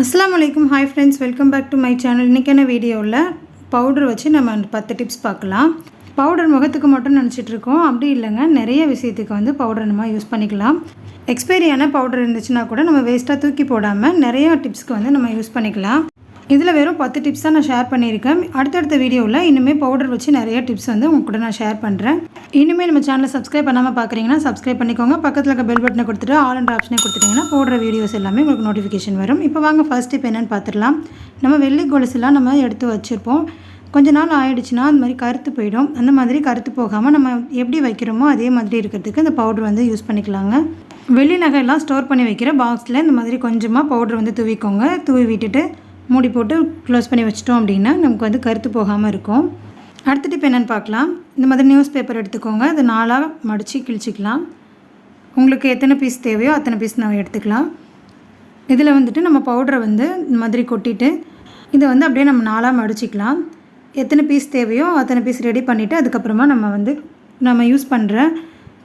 அஸ்லாம் வலைக்கும் hi friends welcome back to my channel இன்றைக்கான வீடியோவில் பவுடர் வச்சு நம்ம பத்து டிப்ஸ் பார்க்கலாம். பவுடர் முகத்துக்கு மட்டும் நினச்சிட்டு இருக்கோம். அப்படி இல்லைங்க நிறைய விஷயத்துக்கு வந்து பவுடர் நம்ம யூஸ் பண்ணிக்கலாம். எக்ஸ்பைரியான பவுடர் இருந்துச்சுன்னா கூட நம்ம வேஸ்ட்டாக தூக்கி போடாமல் நிறையா டிப்ஸ்க்கு வந்து நம்ம யூஸ் பண்ணிக்கலாம். இதில் வெறும் பத்து டிப்ஸ் தான் நான் ஷேர் பண்ணியிருக்கேன். அடுத்தடுத்த வீடியோவில் இன்னுமே பவுடர் வச்சு நிறைய டிப்ஸ் வந்து உங்க கூட நான் ஷேர் பண்ணுறேன் இனிமேல் நம்ம சேனலை சப்ஸ்கிரைப் பண்ணாமல் பார்க்குறீங்கன்னா சப்ஸ்கிரைப் பண்ணிக்கோங்க. பக்கத்தில் இருக்க பெல் பட்டனை கொடுத்துட்டு ஆல் அண்ட் ஆப்ஷனே கொடுத்துட்டிங்கன்னா போடுற வீடியோஸ் எல்லாமே உங்களுக்கு நோட்டிஃபிகேஷன் வரும். இப்போ வாங்க ஃபர்ஸ்ட் டிப் என்னென்னு பார்த்துடலாம். நம்ம வெள்ளி கொலுசுலாம் நம்ம எடுத்து வச்சுருப்போம். கொஞ்ச நாள் ஆயிடுச்சுன்னா அந்த மாதிரி கருத்து போயிடும். அந்த மாதிரி கருத்து போகாமல் நம்ம எப்படி வைக்கிறோமோ அதே மாதிரி இருக்கிறதுக்கு இந்த பவுடர் வந்து யூஸ் பண்ணிக்கலாங்க. வெள்ளி நகையெல்லாம் ஸ்டோர் பண்ணி வைக்கிற பாக்ஸில் இந்த மாதிரி கொஞ்சமாக பவுடர் வந்து தூவிக்கோங்க. தூவி விட்டுட்டு மூடி போட்டு க்ளோஸ் பண்ணி வச்சிட்டோம் அப்படின்னா நமக்கு வந்து கருத்து போகாமல் இருக்கும். அடுத்த டிப் என்னென்னு பார்க்கலாம். இந்த மாதிரி நியூஸ் பேப்பர் எடுத்துக்கோங்க. அது நாளாக மடித்து கிழிச்சிக்கலாம். உங்களுக்கு எத்தனை பீஸ் தேவையோ அத்தனை பீஸ் நம்ம எடுத்துக்கலாம். இதில் வந்துட்டு நம்ம பவுடரை வந்து இந்த மாதிரி கொட்டிட்டு இதை வந்து அப்படியே நம்ம நாளாக மடிச்சிக்கலாம். எத்தனை பீஸ் தேவையோ அத்தனை பீஸ் ரெடி பண்ணிவிட்டு அதுக்கப்புறமா நம்ம வந்து நம்ம யூஸ் பண்ணுற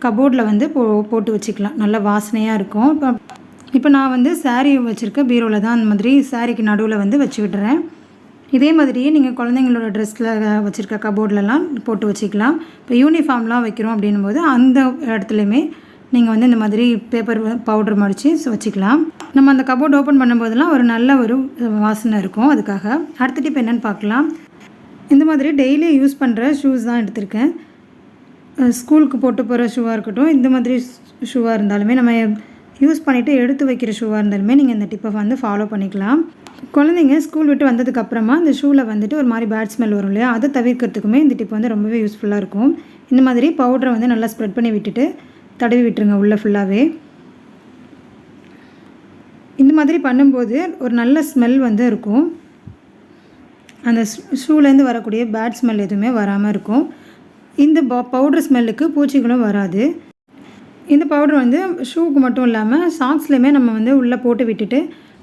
கபோர்டில் வந்து போ போட்டு வச்சுக்கலாம். நல்ல வாசனையாக இருக்கும். இப்போ இப்போ நான் வந்து சாரீ வச்சுருக்க பீரோவில் தான் அந்த மாதிரி சாரீக்கு நடுவில் வந்து வச்சு விட்டுறேன் இதே மாதிரியே நீங்கள் குழந்தைங்களோட ட்ரெஸ்ஸில் வச்சுருக்க கபோர்ட்லலாம் போட்டு வச்சுக்கலாம். இப்போ யூனிஃபார்ம்லாம் வைக்கிறோம் அப்படின்னும் போது அந்த இடத்துலையுமே நீங்கள் வந்து இந்த மாதிரி பேப்பர் பவுடர் மடித்து வச்சுக்கலாம். நம்ம அந்த கபோர்ட் ஓப்பன் பண்ணும்போதெல்லாம் ஒரு நல்ல ஒரு வாசனை இருக்கும் அதுக்காக. அடுத்துட்டு இப்போ என்னென்னு பார்க்கலாம். இந்த மாதிரி டெய்லி யூஸ் பண்ணுற ஷூஸ் தான் எடுத்திருக்கேன். ஸ்கூலுக்கு போட்டு போகிற ஷூவாக இருக்கட்டும் இந்த மாதிரி ஷூவாக இருந்தாலுமே நம்ம யூஸ் பண்ணிவிட்டு எடுத்து வைக்கிற ஷூவாக இருந்தாலுமே நீங்கள் இந்த டிப்பை வந்து ஃபாலோ பண்ணிக்கலாம். குழந்தைங்க ஸ்கூல் விட்டு வந்ததுக்கப்புறமா இந்த ஷூவில் வந்துட்டு ஒரு மாதிரி பேட் ஸ்மெல் வரும் இல்லையா? அதை தவிர்க்கிறதுக்குமே இந்த டிப் வந்து ரொம்பவே யூஸ்ஃபுல்லாக இருக்கும். இந்த மாதிரி பவுடரை வந்து நல்லா ஸ்ப்ரெட் பண்ணி விட்டுட்டு தடவி விட்டுருங்க உள்ளே ஃபுல்லாகவே இந்த மாதிரி பண்ணும்போது ஒரு நல்ல ஸ்மெல் வந்து இருக்கும். அந்த ஷூலேருந்து வரக்கூடிய பேட் ஸ்மெல் எதுவுமே வராமல் இருக்கும். இந்த பவுடர் ஸ்மெல்லுக்கு பூச்சிகளும் வராது. இந்த பவுடர் வந்து ஷூக்கு மட்டும் இல்லாமல் சாக்ஸ்லையுமே நம்ம வந்து உள்ளே போட்டு விட்டுட்டு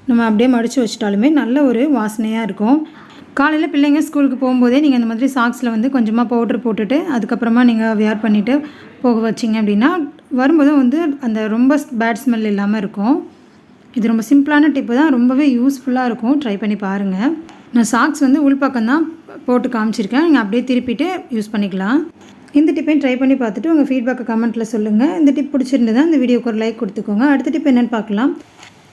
நம்ம அப்படியே மடித்து வச்சிட்டாலுமே நல்ல ஒரு வாசனையாக இருக்கும். காலையில் பிள்ளைங்க ஸ்கூலுக்கு போகும்போதே நீங்கள் இந்த மாதிரி சாக்ஸில் வந்து கொஞ்சமாக பவுடர் போட்டுட்டு அதுக்கப்புறமா நீங்கள் வியர் பண்ணிவிட்டு போக வச்சிங்க அப்படின்னா வரும்போது வந்து அந்த ரொம்ப பேட் ஸ்மெல் இல்லாமல் இருக்கும். இது ரொம்ப சிம்பிளான டிப்பு தான். ரொம்பவே யூஸ்ஃபுல்லாக இருக்கும். ட்ரை பண்ணி பாருங்கள் நான் சாக்ஸ் வந்து உள்பக்கம் தான் போட்டு காமிச்சிருக்கேன். நீங்கள் அப்படியே திருப்பிட்டு யூஸ் பண்ணிக்கலாம். இந்த டிப்பையும் ட்ரை பண்ணி பார்த்துட்டு உங்கள் ஃபீட்பேக்கை கமெண்ட்டில் சொல்லுங்கள் இந்த டிப் பிடிச்சிருந்ததா இந்த வீடியோக்கு ஒரு லைக் கொடுத்துக்கோங்க. அடுத்த டிப் என்னென்னு பார்க்கலாம்.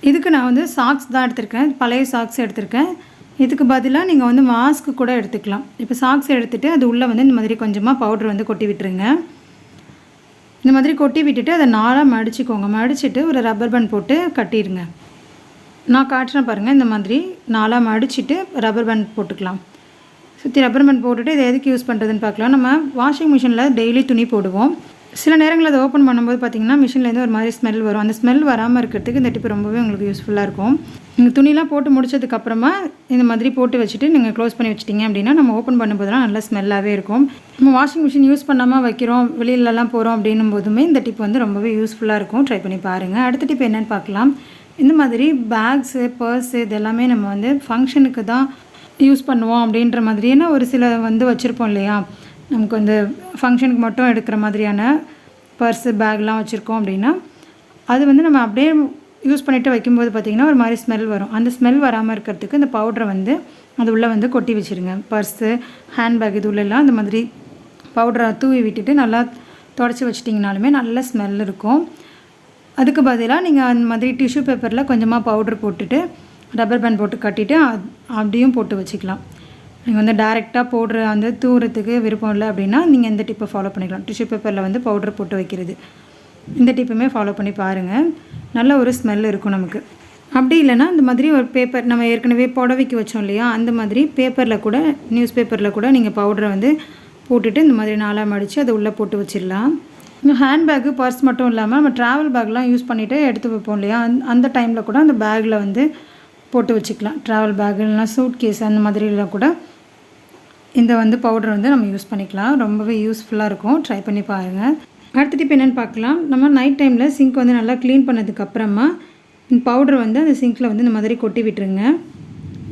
இதுக்கு நான் வந்து சாக்ஸ் தான் எடுத்திருக்கேன். பழைய சாக்ஸ் எடுத்திருக்கேன். இதுக்கு பதிலாக நீங்கள் வந்து மாஸ்க்கு கூட எடுத்துக்கலாம். இப்போ சாக்ஸ் எடுத்துகிட்டு அது உள்ளே வந்து இந்த மாதிரி கொஞ்சமாக பவுடர் வந்து கொட்டி விட்டுருங்க. இந்த மாதிரி கொட்டி விட்டுட்டு அதை நாளாக மடிச்சுக்கோங்க. மடிச்சுட்டு ஒரு ரப்பர் பேண்ட் போட்டு கட்டிடுங்க நான் காட்டுறேன் பாருங்கள் இந்த மாதிரி நாளாக மடிச்சுட்டு ரப்பர் பேண்ட் போட்டுக்கலாம். சுற்றி ரப்பர் பேண்ட் போட்டுட்டு இதை எதுக்கு யூஸ் பண்ணுறதுன்னு பார்க்கலாம். நம்ம வாஷிங் மிஷினில் டெய்லி துணி போடுவோம். சில நேரங்களில் அதை ஓப்பன் பண்ணும்போது பார்த்தீங்கன்னா மிஷின்லேருந்து ஒரு மாதிரி ஸ்மெல் வரும். அந்த ஸ்மெல் வராமல் இருக்கிறதுக்கு இந்த டிப்பு ரொம்பவே உங்களுக்கு யூஸ்ஃபுல்லாக இருக்கும். நீங்கள் துணிலாம் போட்டு முடிச்சதுக்கப்புறமா இந்த மாதிரி போட்டு வச்சுட்டு நீங்கள் க்ளோஸ் பண்ணி வச்சிட்டிங்க அப்படின்னா நம்ம ஓப்பன் பண்ணும்போதெல்லாம் நல்ல ஸ்மெல்லாகவே இருக்கும். நம்ம வாஷிங் மிஷின் யூஸ் பண்ணாமல் வைக்கிறோம் வெளியிலலாம் போகிறோம் அப்படின்னும் போதுமே இந்த டிப் வந்து ரொம்பவே யூஸ்ஃபுல்லாக இருக்கும். ட்ரை பண்ணி பாருங்கள் அடுத்த டிப் என்னென்னு பார்க்கலாம். இந்த மாதிரி பேக்ஸு பர்ஸு இதெல்லாமே நம்ம வந்து ஃபங்க்ஷனுக்கு தான் யூஸ் பண்ணுவோம் அப்படின்ற மாதிரியான ஒரு சில வந்து வச்சுருப்போம் இல்லையா? நமக்கு வந்து ஃபங்க்ஷனுக்கு மட்டும் எடுக்கிற மாதிரியான பர்ஸு பேக்லாம் வச்சுருக்கோம் அப்படின்னா அது வந்து நம்ம அப்படியே யூஸ் பண்ணிவிட்டு வைக்கும்போது பார்த்திங்கன்னா ஒரு மாதிரி ஸ்மெல் வரும். அந்த ஸ்மெல் வராமல் இருக்கிறதுக்கு இந்த பவுடரை வந்து அது உள்ளே வந்து கொட்டி வச்சுருங்க. பர்ஸு ஹேண்ட்பேக் இது உள்ளெல்லாம் அந்த மாதிரி பவுடரை தூவி விட்டுட்டு நல்லா தொடச்சி வச்சிட்டிங்கனாலுமே நல்ல ஸ்மெல் இருக்கும். அதுக்கு பதிலாக நீங்கள் அந்த மாதிரி டிஷ்யூ பேப்பரில் கொஞ்சமாக பவுடர் போட்டுட்டு ரப்பர் பேண்ட் போட்டு கட்டிட்டு அப்படியும் போட்டு வச்சுக்கலாம். நீங்கள் வந்து டைரெக்டாக போடுற அந்த தூரத்துக்கு விருப்பம் இல்லை அப்படின்னா நீங்கள் இந்த டிப்பை ஃபாலோ பண்ணிக்கலாம். டிஷ்யூ பேப்பரில் வந்து பவுடர் போட்டு வைக்கிறது. இந்த டிப்புமே ஃபாலோ பண்ணி பாருங்கள் நல்ல ஒரு ஸ்மெல் இருக்கும் நமக்கு. அப்படி இல்லைன்னா இந்த மாதிரி ஒரு பேப்பர் நம்ம ஏற்கனவே புடவைக்கு வச்சோம் இல்லையா? அந்த மாதிரி பேப்பரில் கூட நியூஸ் பேப்பரில் கூட நீங்கள் பவுடரை வந்து போட்டுட்டு இந்த மாதிரி நாளாக மடித்து அதை உள்ளே போட்டு வச்சிடலாம். இன்னும் ஹேண்ட்பேக்கு பர்ஸ் மட்டும் இல்லாமல் நம்ம ட்ராவல் பேக்லாம் யூஸ் பண்ணிவிட்டு எடுத்து வைப்போம் இல்லையா? அந்த டைமில் கூட அந்த பேக்கில் வந்து போட்டு வச்சுக்கலாம். ட்ராவல் பேக் இல்லைனா சூட் கேஸ் அந்த மாதிரிலாம் கூட இந்த வந்து பவுடர் வந்து நம்ம யூஸ் பண்ணிக்கலாம். ரொம்பவே யூஸ்ஃபுல்லாக இருக்கும். ட்ரை பண்ணி பாருங்கள் அடுத்த டிப் என்னென்னு பார்க்கலாம். நம்ம நைட் டைமில் சிங்க் வந்து நல்லா க்ளீன் பண்ணதுக்கப்புறமா பவுடர் வந்து அந்த சிங்க்கில் வந்து இந்த மாதிரி கொட்டி விட்டுருங்க.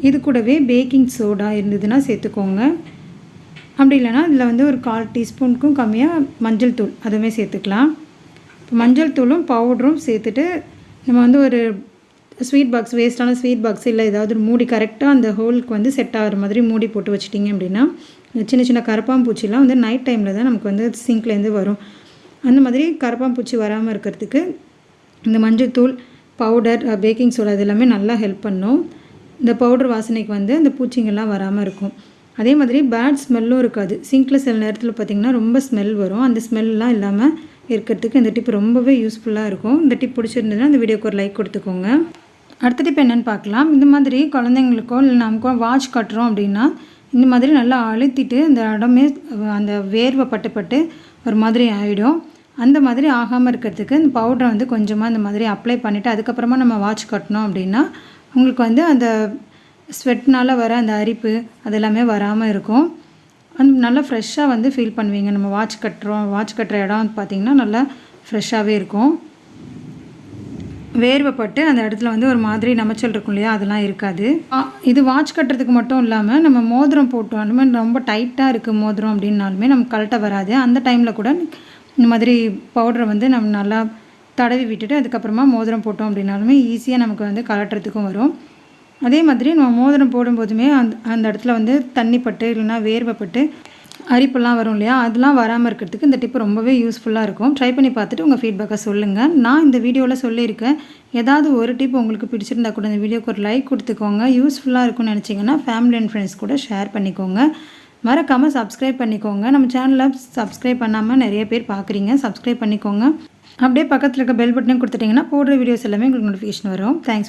இது கூடவே பேக்கிங் சோடா இருந்ததுன்னா சேர்த்துக்கோங்க. அப்படி இல்லைன்னா இதில் வந்து ஒரு கால் டீஸ்பூனுக்கும் கம்மியாக மஞ்சள் தூள் அதுவுமே சேர்த்துக்கலாம். மஞ்சள் தூளும் பவுடரும் சேர்த்துட்டு நம்ம வந்து ஒரு ஸ்வீட் பாக்ஸ் வேஸ்ட்டான ஸ்வீட் பாக்ஸ் இல்லை ஏதாவது ஒரு மூடி கரெக்டாக அந்த ஹோலுக்கு வந்து செட் ஆகிற மாதிரி மூடி போட்டு வச்சிட்டிங்க அப்படின்னா சின்ன சின்ன கரப்பாம்பூச்சிலாம் வந்து நைட் டைமில் தான் நமக்கு வந்து சிங்க்லேருந்து வரும். அந்த மாதிரி கரப்பாம்பூச்சி வராமல் இருக்கிறதுக்கு இந்த மஞ்சத்தூள் பவுடர் பேக்கிங் சோடா இது எல்லாமே நல்லா ஹெல்ப் பண்ணும். இந்த பவுடர் வாசனைக்கு வந்து அந்த பூச்சிங்கெல்லாம் வராமல் இருக்கும். அதே மாதிரி பேட் ஸ்மெல்லும் இருக்காது. சிங்கில் சில நேரத்தில் பார்த்திங்கன்னா ரொம்ப ஸ்மெல் வரும். அந்த ஸ்மெல்லாம் இல்லாமல் இருக்கிறதுக்கு இந்த டிப் ரொம்பவே யூஸ்ஃபுல்லாக இருக்கும். இந்த டிப் பிடிச்சிருந்ததுன்னா இந்த வீடியோக்கு ஒரு லைக் கொடுத்துக்கோங்க. அடுத்தது இப்போ என்னென்னு பார்க்கலாம். இந்த மாதிரி குழந்தைங்களுக்கோ இல்லை நமக்கோ வாட்ச் கட்டுறோம் அப்படின்னா இந்த மாதிரி நல்லா அழுத்திட்டு அந்த இடமே அந்த வேர்வை பட்டுப்பட்டு ஒரு மாதிரி ஆகிடும் அந்த மாதிரி ஆகாமல் இருக்கிறதுக்கு இந்த பவுடரை வந்து கொஞ்சமாக இந்த மாதிரி அப்ளை பண்ணிவிட்டு அதுக்கப்புறமா நம்ம வாட்ச் கட்டினோம் அப்படின்னா உங்களுக்கு வந்து அந்த ஸ்வெட்னால் வர அந்த அரிப்பு அதெல்லாமே வராமல் இருக்கும். அந்த நல்லா ஃப்ரெஷ்ஷாக வந்து ஃபீல் பண்ணுவீங்க. நம்ம வாட்ச் கட்டுறோம் வாட்ச் கட்டுற இடம் பார்த்திங்கன்னா நல்லா ஃப்ரெஷ்ஷாகவே இருக்கும். வேர்வைப்பட்டு அந்த இடத்துல வந்து ஒரு மாதிரி நமச்சல் இருக்கும் இல்லையா? அதெல்லாம் இருக்காது. இது வாட்ச் கட்டுறதுக்கு மட்டும் இல்லாமல் நம்ம மோதிரம் போட்டோம் ரொம்ப டைட்டாக இருக்குது மோதிரம் அப்படின்னாலுமே நமக்கு கழட்ட வராது. அந்த டைமில் கூட இந்த மாதிரி பவுடரை வந்து நம்ம நல்லா தடவி விட்டுட்டு அதுக்கப்புறமா மோதிரம் போட்டோம் அப்படின்னாலுமே ஈஸியாக நமக்கு வந்து கலட்டுறதுக்கும் வரும். அதே மாதிரி நம்ம மோதிரம் போடும்போதுமே அந்த அந்த இடத்துல வந்து தண்ணி பட்டு இல்லைன்னா வேர்வைப்பட்டு அரிப்பெல்லாம் வரும் இல்லையா? அதெல்லாம் வராமல் இருக்கிறதுக்கு இந்த டிப்பு ரொம்பவே யூஸ்ஃபுல்லாக இருக்கும். ட்ரை பண்ணி பார்த்துட்டு உங்கள் ஃபீட்பேக்கை சொல்லுங்கள் நான் இந்த வீடியோவில் சொல்லியிருக்கேன். ஏதாவது ஒரு டிப் உங்களுக்கு பிடிச்சிருந்தா கூட இந்த வீடியோக்கு ஒரு லைக் கொடுத்துக்கோங்க. யூஸ்ஃபுல்லாக இருக்கும்னு நினச்சிங்கன்னா ஃபேமிலி அண்ட் ஃப்ரெண்ட்ஸ் கூட ஷேர் பண்ணிக்கோங்க. மறக்காமல் சப்ஸ்கிரைப் பண்ணிக்கோங்க. நம்ம சேனலில் சப்ஸ்கிரைப் பண்ணாமல் நிறைய பேர் பார்க்குறீங்க. சப்ஸ்கிரைப் பண்ணிக்கோங்க. அப்படியே பக்கத்தில் இருக்க பெல் பட்டனையும் கொடுத்துட்டிங்கன்னா போடுற வீடியோஸ் எல்லாமே உங்களுக்கு நோட்டிஃபிகேஷன் வரும். தேங்க்ஸ்